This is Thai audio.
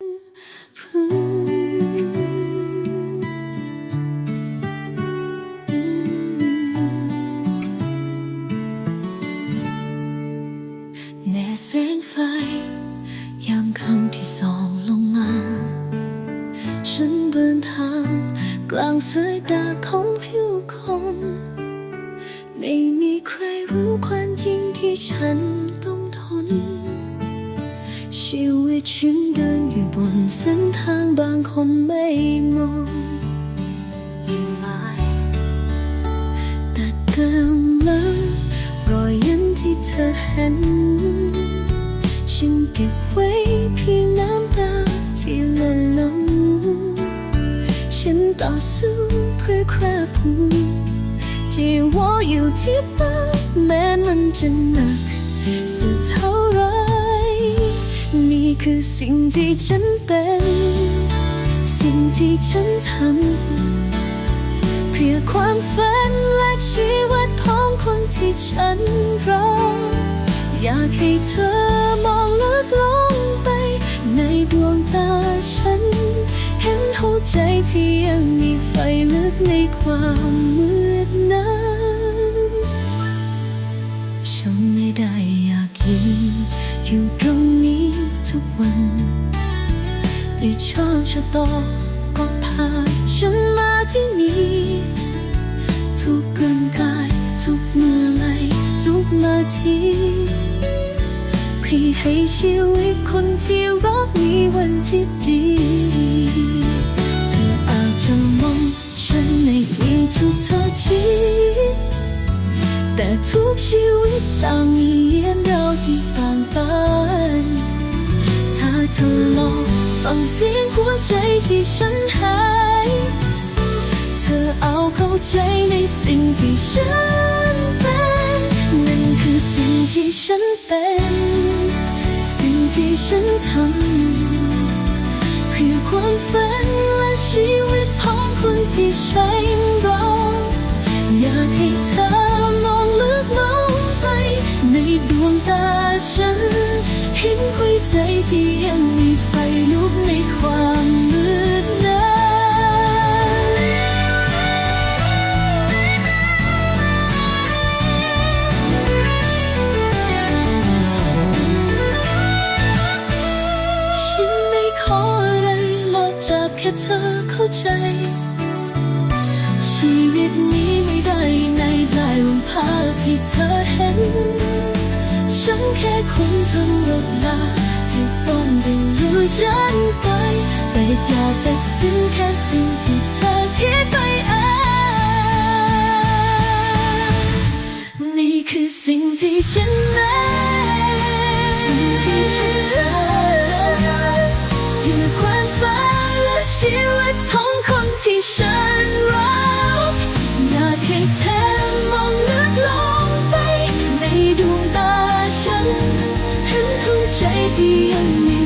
แน่แสงไฟยามคำที่ส่องลงมา ฉันเดินทางกลางสายตาของผิวคน ไม่มีใครรู้ความจริงที่ฉันต้องทน ชีวิตฉันเดินอยู่บนเส้นทางบางคนไม่มองยิ่งไม่แต่กำลังรอยยันที่เธอเห็น ฉันเก็บไว้เพียงน้ำตาที่หล่นลงฉันต่อสู้เพื่อคราบผูที่ว่าอยู่ที่บ้านแม้มันจะหนักสักเท่าไร คือสิ่งที่ฉันเป็น สิ่งที่ฉันทำเพื่อความฝันและชีวิตของคนที่ฉันรักอยากให้เธอมองลึกลงไป ในดวงตาฉัน เห็นหัวใจที่ยังมีไฟลึกในความมืดนั้นฉันไม่ได้อยากยืนอยู่ตรงนี้ ทุกวันแต่ชอบชะตาก็พาฉันมาที่นี่ทุกร่างกายทุกเมื่อไรทุกนาทีพื่ให้ชีวิตคนที่รักมีวันที่ดีเธออาจจะมองฉันในมีทุกท่าทีแต่ทุกชีวิตต่างมี ถ้าเธอลองฟังเสียงหัวใจที่ฉันหาย เธอเอาเข้าใจในสิ่งที่ฉันเป็น นั่นคือสิ่งที่ฉันเป็น สิ่งที่ฉันทำเพื่อความฝัน ใจที่ยังมีไฟลุกในความมืดนั้นฉันไม่ขออะไรนอกจากแค่เธอเข้าใจ ชีวิตนี้ไม่ได้ในได้ลงภาพที่เธอเห็น ฉันแค่คนธรรมดา ที่ต้องได้รู้ฉันไปแต่อยากตัดสินแค่สิ่งที่เธอคิดไปเองนี่คือสิ่งที่ฉันเป็นสิ่งที่ฉันทำคือความฝันและชีวิตของคนที่ฉัน ดว